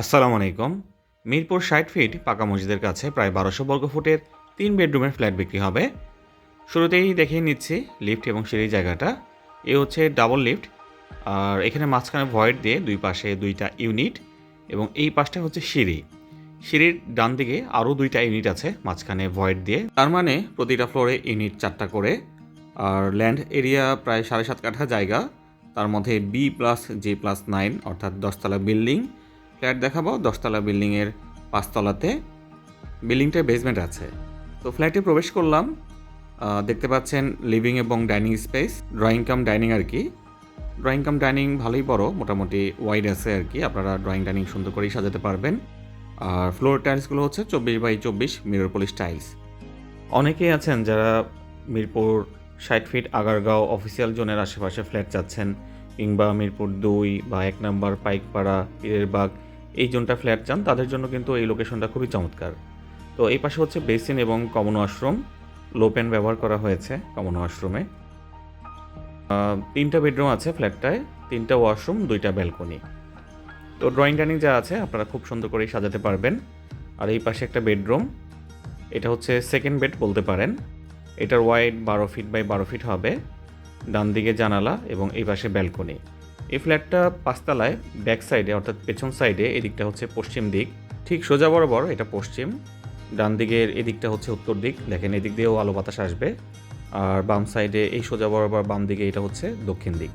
আসসালামু আলাইকুম। মিরপুর ষাট ফিট পাকা মসজিদের কাছে প্রায় বারোশো বর্গ ফুটের তিন বেডরুমের ফ্ল্যাট বিক্রি হবে। শুরুতেই দেখিয়ে নিচ্ছি লিফট এবং সিঁড়ির জায়গাটা। এ হচ্ছে ডাবল লিফট। আর এখানে মাঝখানে ভয়েড দিয়ে দুই পাশে দুইটা ইউনিট এবং এই পাশটা হচ্ছে সিঁড়ি। সিঁড়ির ডান দিকে আরও দুইটা ইউনিট আছে, মাঝখানে ভয়েড দিয়ে। তার মানে প্রতিটা ফ্লোরে ইউনিট চারটা করে। আর ল্যান্ড এরিয়া প্রায় সাড়ে সাত কাঠা জায়গা। তার মধ্যে B plus, J plus nine, অর্থাৎ দশতলা বিল্ডিং। ফ্ল্যাট দেখাবো, দশতলা বিল্ডিংয়ের পাঁচতলাতে। বিল্ডিংটার বেসমেন্ট আছে। তো ফ্ল্যাটে প্রবেশ করলাম। দেখতে পাচ্ছেন লিভিং এবং dining space drawing cum dining আর কি। ড্রয়িং কাম ডাইনিং ভালোই বড়, মোটামুটি ওয়াইড আছে আর কি। আপনারা ড্রয়িং ডাইনিং সুন্দর করেই সাজাতে পারবেন। আর ফ্লোর টাইলসগুলো হচ্ছে চব্বিশ বাই চব্বিশ মিরর পলিশ টাইলস অনেকেই আছেন যারা মিরপুর ষাট ফিট আগারগাঁও অফিসিয়াল জোনের আশেপাশে ফ্ল্যাট চাচ্ছেন, কিংবা মিরপুর দুই বা এক নম্বর পাইকপাড়া পীরের বাগ এই জোনটা ফ্ল্যাট চান, তাদের জন্য কিন্তু এই লোকেশনটা খুবই চমৎকার। তো এই পাশে হচ্ছে বেসিন এবং কমন ওয়াশরুম। লো প্যান ব্যবহার করা হয়েছে কমন ওয়াশরুমে। তিনটা বেডরুম আছে ফ্ল্যাটটায়, তিনটা ওয়াশরুম, দুইটা ব্যালকনি। তো ড্রয়িং ডাইনিং যা আছে, আপনারা খুব সুন্দর করেই সাজাতে পারবেন। আর এই পাশে একটা বেডরুম, এটা হচ্ছে সেকেন্ড বেড বলতে পারেন। এটার ওয়াইড বারো ফিট বাই বারো ফিট হবে। ডান দিকে জানালা এবং এই পাশে ব্যালকনি। এই ফ্ল্যাটটা পাঁচতলায় ব্যাক সাইডে, অর্থাৎ পেছন সাইডে, এদিকটা হচ্ছে পশ্চিম দিক। ঠিক সোজা বরাবর এটা পশ্চিম, ডান দিকের এদিকটা হচ্ছে উত্তর দিক। দেখেন, এদিক দিয়েও আলো বাতাস আসবে। আর বাম সাইডে এই সোজা বরাবর বাম দিকে এটা হচ্ছে দক্ষিণ দিক।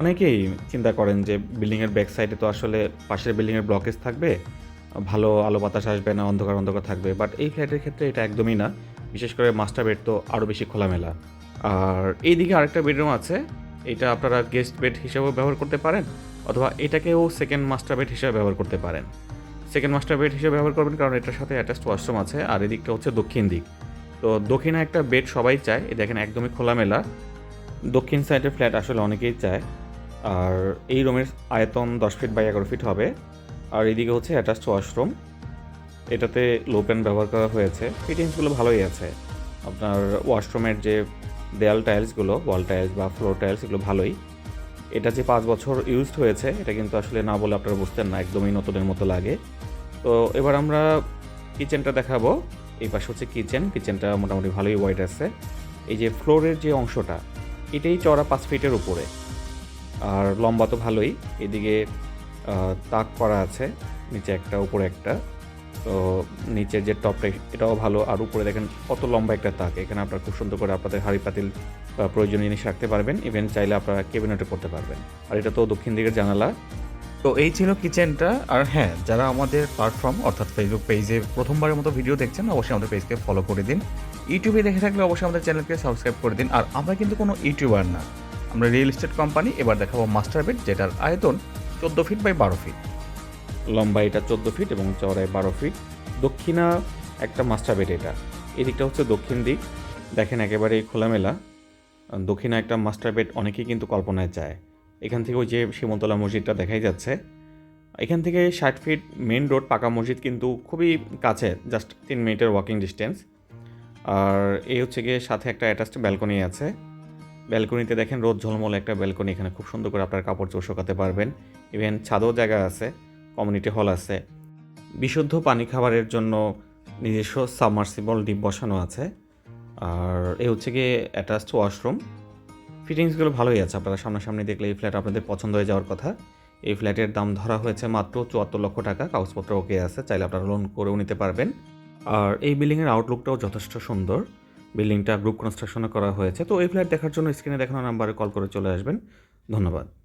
অনেকেই চিন্তা করেন যে বিল্ডিংয়ের ব্যাক সাইডে তো আসলে পাশের বিল্ডিংয়ের ব্লকেজ থাকবে, ভালো আলো বাতাস আসবে না, অন্ধকার অন্ধকার থাকবে। বাট এই ফ্ল্যাটের ক্ষেত্রে এটা একদমই না। বিশেষ করে মাস্টার বেড তো আরও বেশি খোলামেলা। আর এইদিকে আরেকটা বেডরুম আছে এটা আপনারা গেস্ট বেড হিসেবেও ব্যবহার করতে পারেন, অথবা এটাকেও সেকেন্ড মাস্টার বেড হিসেবে ব্যবহার করতে পারেন। সেকেন্ড মাস্টার বেড হিসেবে ব্যবহার করবেন কারণ এটার সাথে অ্যাটাচড ওয়াশরুম আছে, আর এদিকটা হচ্ছে দক্ষিণ দিক। তো দক্ষিণে একটা বেড সবাই চায়, এই দেখেন একদমই খোলামেলা। দক্ষিণ সাইডের ফ্ল্যাট আসলে অনেকেই চায়, আর এই রুমের আয়তন দশ ফিট বাই এগারো ফিট হবে। আর এদিকে হচ্ছে অ্যাটাচড ওয়াশরুম এটাতে লো প্যান ব্যবহার করা হয়েছে। ফিটিংসগুলো ভালোই আছে। আপনার ওয়াশরুমের যে দেয়াল টাইলসগুলো ওয়াল টাইলস বা ফ্লোর টাইলস এগুলো ভালোই। এটা যে পাঁচ বছর ইউজড হয়েছে, এটা কিন্তু আসলে না বলে আপনারা বুঝতেন না, একদমই নতুনের মতো লাগে। তো এবার আমরা কিচেনটা দেখাবো। এই পাশে হচ্ছে কিচেন কিচেনটা মোটামুটি ভালোই ওয়াইড আছে। এই যে ফ্লোরের যে অংশটা, এটাই চড়া পাঁচ ফিটের উপরে। আর লম্বা তো ভালোই, এদিকে তাক করা আছে, নিচে একটা, উপরে একটা। তো নিচের যে টপটা, এটাও ভালো। আর উপরে দেখেন কত লম্বা একটা তাক। এখানে আপনারা খুব সুন্দর করে আপনাদের হাড়ি পাতিল প্রয়োজনীয় জিনিস রাখতে পারবেন। ইভেন চাইলে আপনারা কেবিনেটে করতে পারবেন। আর এটা তো দক্ষিণ দিকের জানালা। তো এই ছিল কিচেনটা। আর হ্যাঁ যারা আমাদের প্ল্যাটফর্ম অর্থাৎ ফেসবুক পেজে প্রথমবারের মতো ভিডিও দেখছেন, অবশ্যই আমাদের পেজকে ফলো করে দিন। ইউটিউবে দেখে থাকলে অবশ্যই আমাদের চ্যানেলকে সাবস্ক্রাইব করে দিন। আর আমরা কিন্তু কোনো ইউটিউবার না। আমরা রিয়েল এস্টেট কোম্পানি এবার দেখাবো মাস্টার বেড যেটার আয়তন চোদ্দ ফিট বাই বারো ফিট লম্বা এটা চোদ্দ ফিট এবং চওড়ায় বারো ফিট দক্ষিণা একটা মাস্টার বেড এটা। এদিকটা হচ্ছে দক্ষিণ দিক। দেখেন একেবারেই খোলামেলা। দক্ষিণা একটা মাস্টার বেড অনেকেই কিন্তু কল্পনায় চায়। এখান থেকে ওই যে সীমন্তলা মসজিদটা দেখাই যাচ্ছে। এখান থেকে ষাট ফিট মেন রোড পাকা মসজিদ কিন্তু খুবই কাছে জাস্ট তিন মিনিটের ওয়াকিং ডিস্টেন্স আর এই হচ্ছে গিয়ে সাথে একটা অ্যাটাচড ব্যালকনি আছে। ব্যালকনিতে দেখেন রোদ ঝলমল একটা ব্যালকনি এখানে খুব সুন্দর করে আপনার কাপড় চোর শোকাতে পারবেন। ইভেন ছাদও জায়গা আছে। কমিউনিটি হল আছে। বিশুদ্ধ পানি খাবারের জন্য নিজস্ব সাবমার্সিবল ডিপ বসানো আছে। আর এ হচ্ছে গিয়ে অ্যাটাচড ওয়াশরুম। ফিটিংসগুলো ভালোই আছে, আপনারা সামনাসামনি দেখলে এই ফ্ল্যাট আপনাদের পছন্দ হয়ে যাওয়ার কথা। এই ফ্ল্যাটের দাম ধরা হয়েছে মাত্র চুয়াত্তর লক্ষ টাকা, কাগজপত্র ওকে আছে, চাইলে আপনারা লোন করেও নিতে পারবেন। আর এই বিল্ডিংয়ের আউটলুকটাও যথেষ্ট সুন্দর। বিল্ডিংটা গ্রুপ কনস্ট্রাকশনে করা হয়েছে। তো এই ফ্ল্যাট দেখার জন্য স্ক্রিনে দেখানো নাম্বারে কল করে চলে আসবেন। ধন্যবাদ।